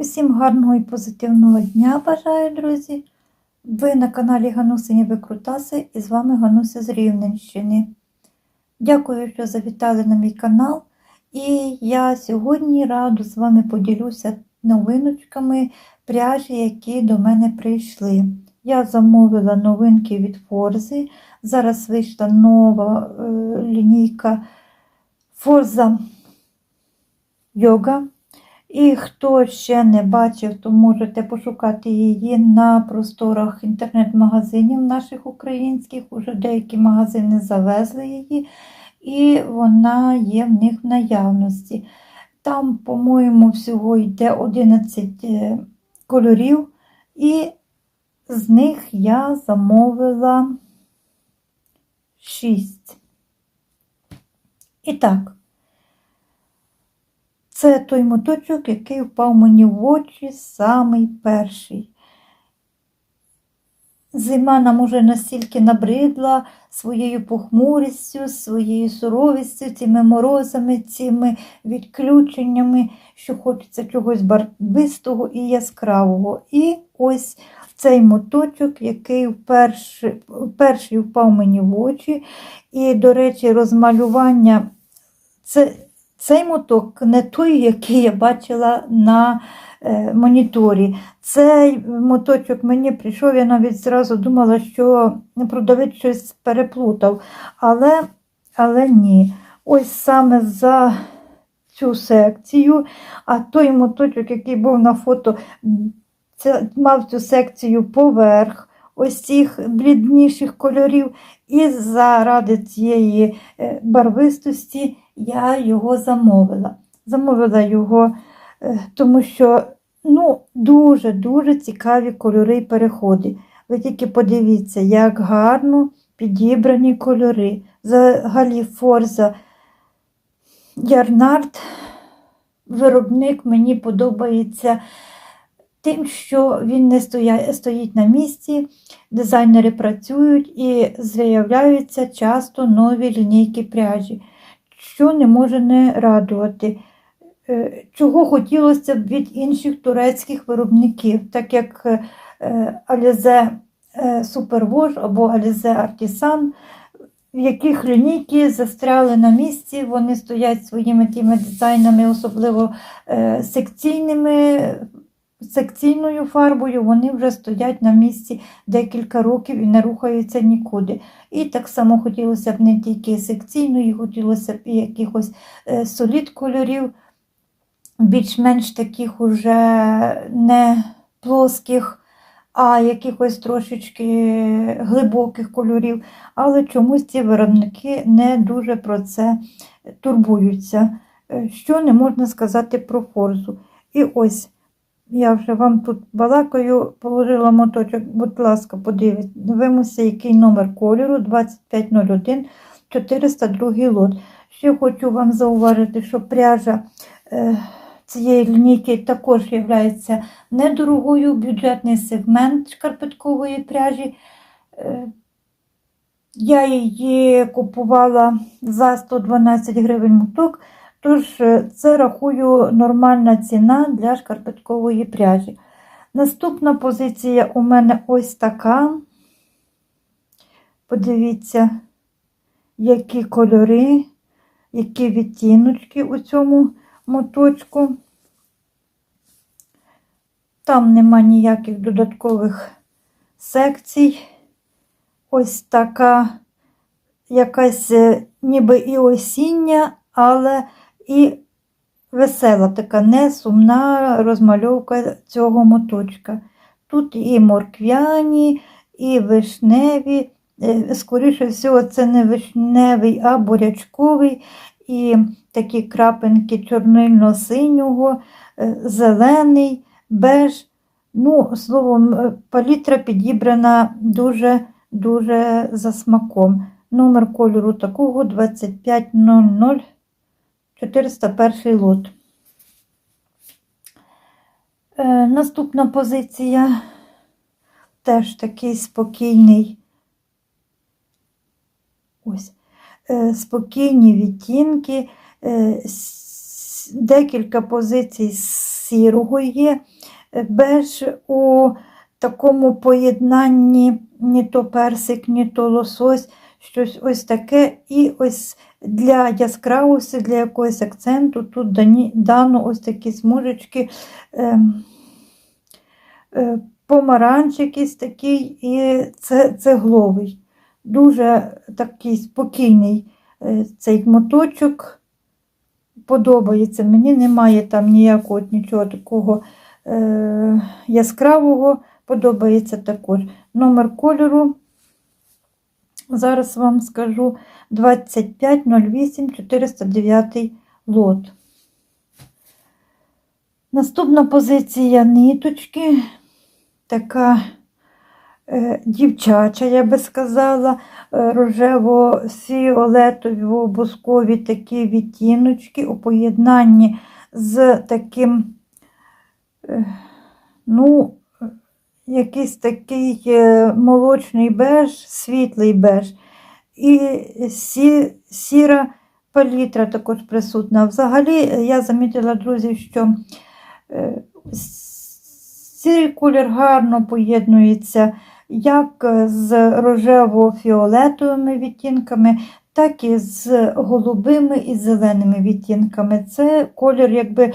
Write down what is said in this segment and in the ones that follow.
Усім гарного і позитивного дня бажаю, друзі. Ви на каналі Ганусині Викрутаси і з вами Гануся з Рівненщини. Дякую, що завітали на мій канал. І я сьогодні раду з вами поділюся новиночками пряжі, які до мене прийшли. Я замовила новинки від Форзи. Зараз вийшла нова е, лінійка Форза Йога. І хто ще не бачив, то можете пошукати її на просторах інтернет-магазинів наших українських. Уже деякі магазини завезли її, і вона є в них в наявності. Там, по-моєму, всього йде 11 е, кольорів, і з них я замовила 6. І так. Це той моточок, який впав мені в очі самий перший. Зима нам уже настільки набридла своєю похмурістю, своєю суровістю, цими морозами, цими відключеннями, що хочеться чогось барвистого і яскравого. І ось цей моточок, який вперше, перший впав мені в очі. І, до речі, розмалювання. це цей моток не той, який я бачила на е, моніторі. Цей моточок мені прийшов, я навіть зразу думала, що продавець щось переплутав. Але, але ні. Ось саме за цю секцію, а той моточок, який був на фото, це, мав цю секцію поверх. Ось цих блідніших кольорів, і заради цієї е, барвистості я його замовила. Замовила його, е, тому що ну, дуже-дуже цікаві кольори і переходи. Ви тільки подивіться, як гарно підібрані кольори. Взагалі Форза Ярнард, виробник мені подобається. Тим, що він не стоїть на місці, дизайнери працюють і з'являються часто нові лінійки пряжі що не може не радувати. Е, чого хотілося б від інших турецьких виробників, так як е, Alize Superwash або Alize Artisan, в яких лінійки застряли на місці, вони стоять своїми тими дизайнами, особливо е, секційними секційною фарбою вони вже стоять на місці декілька років і не рухаються нікуди. І так само хотілося б не тільки секційної, хотілося б і якихось е, солід кольорів, більш-менш таких уже не плоских. А якихось трошечки глибоких кольорів, але чомусь ці виробники не дуже про це турбуються. Е, що не можна сказати про форзу. І ось я вже вам тут балакаю, положила моточок, будь ласка, подивимося, який номер кольору 2501 402 лот. Ще хочу вам зауважити, що пряжа е, цієї лінійки також є недорогою, бюджетний сегмент шкарпеткової пряжі. Е, я її купувала за 112 гривень моток. Тож, е, це рахую нормальна ціна для шкарпеткової пряжі. Наступна позиція у мене ось така. Подивіться, які кольори, які відтіночки у цьому моточку. Там нема ніяких додаткових секцій. Ось така якась е, ніби і осіння, але і весела така несумна розмальовка цього моточка. Тут і морквяні, і вишневі, е, скоріше всього, це не вишневий, а бурячковий, і такі крапинки чорнильно-синього, е, зелений, беж. Ну, словом, е, палітра підібрана дуже-дуже за смаком. Номер кольору такого 2500 401 лот. Е, Наступна позиція теж такий спокійний, ось, е, спокійні відтінки, е, декілька позицій сірого є, е, беж у такому поєднанні ні то персик, ні то лосось, щось ось таке. І ось для яскравості, для якогось акценту тут дані, дано ось такі смужечки. Е, е, помаранч якийсь такий, і це цегловий. Дуже такий спокійний е, цей моточок. Подобається. Мені немає там ніякого нічого такого е, яскравого. Подобається також. Номер кольору. Зараз вам скажу 2508 409 лот. Наступна позиція ниточки, така е, дівчача, я би сказала, е, рожево-фіолетово бускові такі відтіночки у поєднанні з таким, е, ну, якийсь такий е, молочний беж, світлий беж. І сі, сіра палітра також присутна. Взагалі, е, я замітила, друзі, що е, сірий колір гарно поєднується як з рожево-фіолетовими відтінками, так і з голубими і зеленими відтінками. Це колір, якби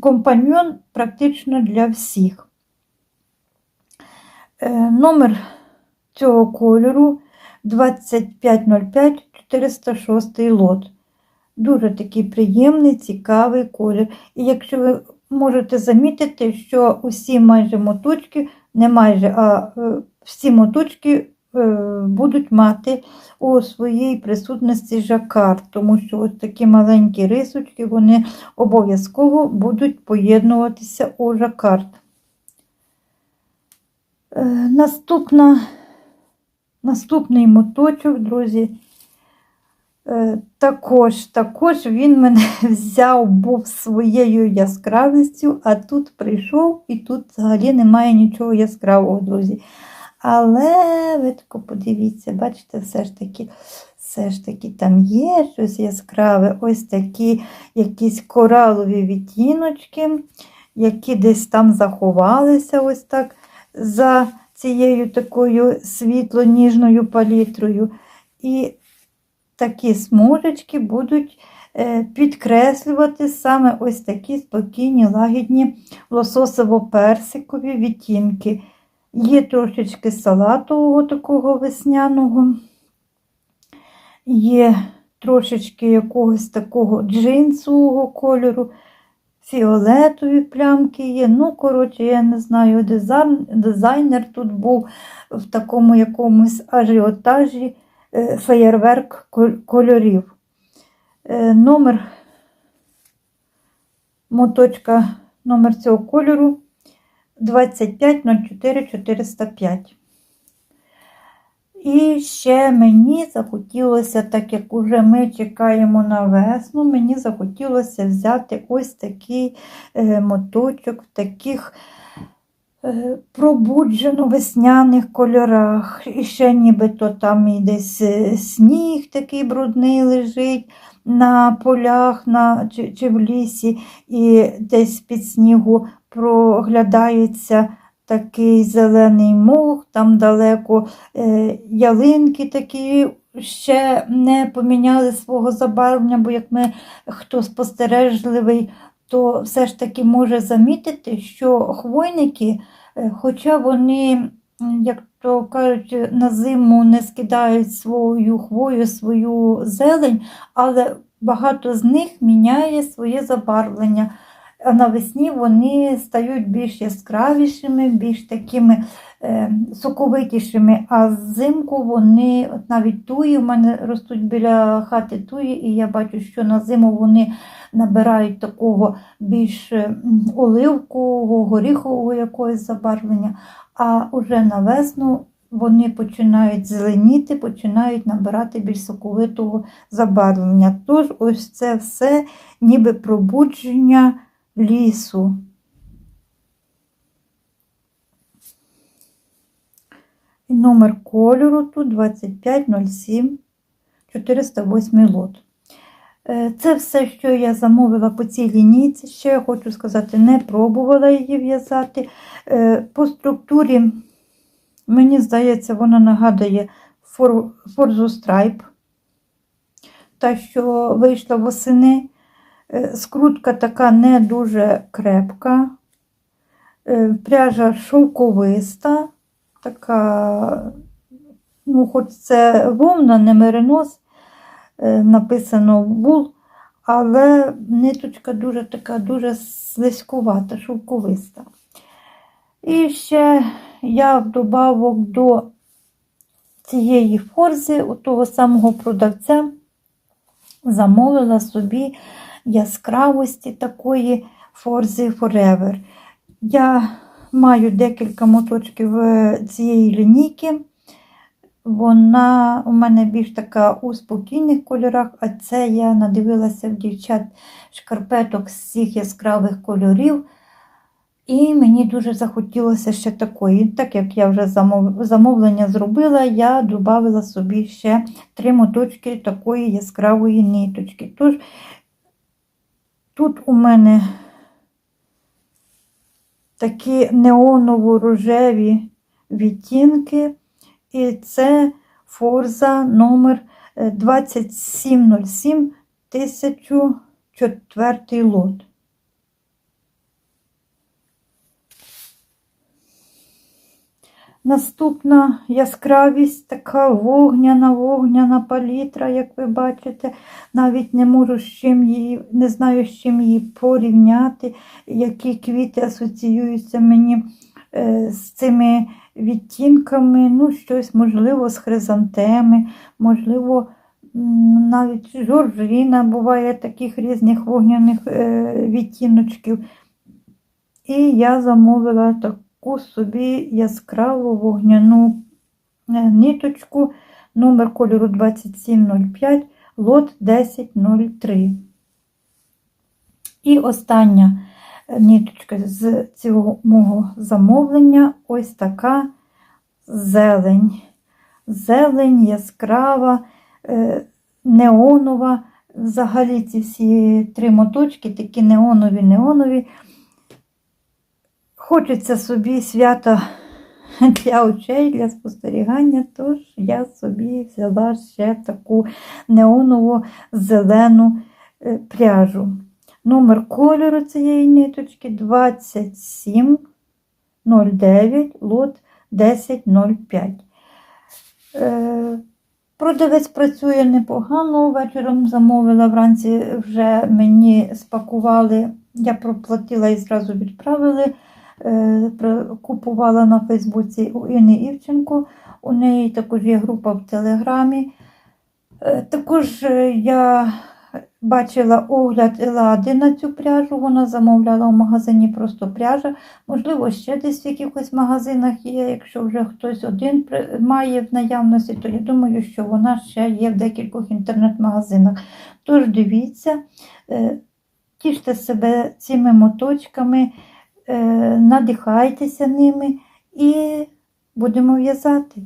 компаньйон практично для всіх. Е, Номер цього кольору 2505 406 лот. Дуже такий приємний, цікавий колір. І якщо ви можете замітити, що усі майже моточки, не майже, а е, всі моточки будуть мати у своїй присутності жакард, тому що ось такі маленькі рисочки вони обов'язково будуть поєднуватися у жакард. Е, Наступна, наступний моточок, друзі, е, також, також він мене взяв, був своєю яскравістю, а тут прийшов і тут взагалі немає нічого яскравого, друзі. Але ви тако подивіться, бачите, все ж таки, все ж таки там є щось яскраве, ось такі якісь коралові відтіночки, які десь там заховалися ось так за цією такою світло-ніжною палітрою. І такі смужечки будуть е, підкреслювати саме ось такі спокійні, лагідні лососово-персикові відтінки. Є трошечки салатового такого весняного, є трошечки якогось такого джинсового кольору, фіолетові плямки є. Ну, коротше, я не знаю, дизайн, дизайнер тут був в такому якомусь ажіотажі е, феєрверк кольорів. Е, Номер моточка, номер цього кольору 2504405. І ще мені захотілося, так як уже ми чекаємо на весну, мені захотілося взяти ось такий е, моточок в таких е, пробуджено-весняних кольорах. І ще нібито там і десь е, сніг такий брудний лежить на полях на, чи, чи в лісі, і десь під снігу проглядається такий зелений мох, там далеко е, ялинки такі ще не поміняли свого забарвлення, бо як ми хто спостережливий, то все ж таки може замітити, що хвойники, е, хоча вони, як то кажуть, на зиму не скидають свою хвою, свою зелень, але багато з них міняє своє забарвлення. А навесні вони стають більш яскравішими, більш такими е, соковитішими, а взимку вони, от навіть туї, в мене ростуть біля хати туї, і я бачу, що на зиму вони набирають такого більш е, оливкового, горіхового якогось забарвлення, а уже на весну вони починають зеленіти, починають набирати більш соковитого забарвлення. Тож ось це все ніби пробудження лісу. І номер кольору тут 2507 408 лот. Е, Це все, що я замовила по цій лінійці. Ще я хочу сказати, не пробувала її в'язати. Е, По структурі, мені здається, вона нагадує Forzu Stripe, та, що вийшла восени. Е, Скрутка така не дуже крепка. Е, Пряжа шовковиста, така, ну, хоч це вовна, не меринос, е, написано вул, але ниточка дуже така, дуже слизькувата, шовковиста. І ще я в добавок до цієї форзи, у того самого продавця, замовила собі яскравості такої форзи Forever. Я маю декілька моточків е, цієї лінійки. Вона у мене більш така у спокійних кольорах, а це я надивилася в дівчат шкарпеток з всіх яскравих кольорів. І мені дуже захотілося ще такої. Так як я вже замов... замовлення зробила, я додала собі ще три моточки такої яскравої ниточки. Тож тут у мене такі неоново-рожеві відтінки, і це форза номер е, 2707 1004 лот. Наступна яскравість така вогняна, вогняна палітра, як ви бачите. Навіть не можу з чим її, не знаю, з чим її порівняти, які квіти асоціюються мені е, з цими відтінками. Ну, щось, можливо, з хризантеми, можливо, навіть жоржина буває таких різних вогняних е, відтіночків. І я замовила таку собі яскраву вогняну е, ниточку номер кольору 2705, лот 1003. І остання е, ниточка з цього мого замовлення ось така зелень. Зелень яскрава, е, неонова. Взагалі ці всі три моточки такі неонові, неонові. Хочеться собі свята для очей, для спостерігання, тож я собі взяла ще таку неоново зелену е, пряжу. Номер кольору цієї ниточки 2709, лот 1005. Е, Продавець працює непогано. Вечором замовила вранці вже мені спакували. Я проплатила і зразу відправили. Е, Купувала на Фейсбуці у Інни Івченко. У неї також є група в Телеграмі. Е, Також е, я бачила огляд Елади на цю пряжу. Вона замовляла в магазині просто пряжа. Можливо, ще десь в якихось магазинах є. Якщо вже хтось один має в наявності, то я думаю, що вона ще є в декількох інтернет-магазинах. Тож дивіться, тіште себе цими моточками, надихайтеся ними і будемо в'язати.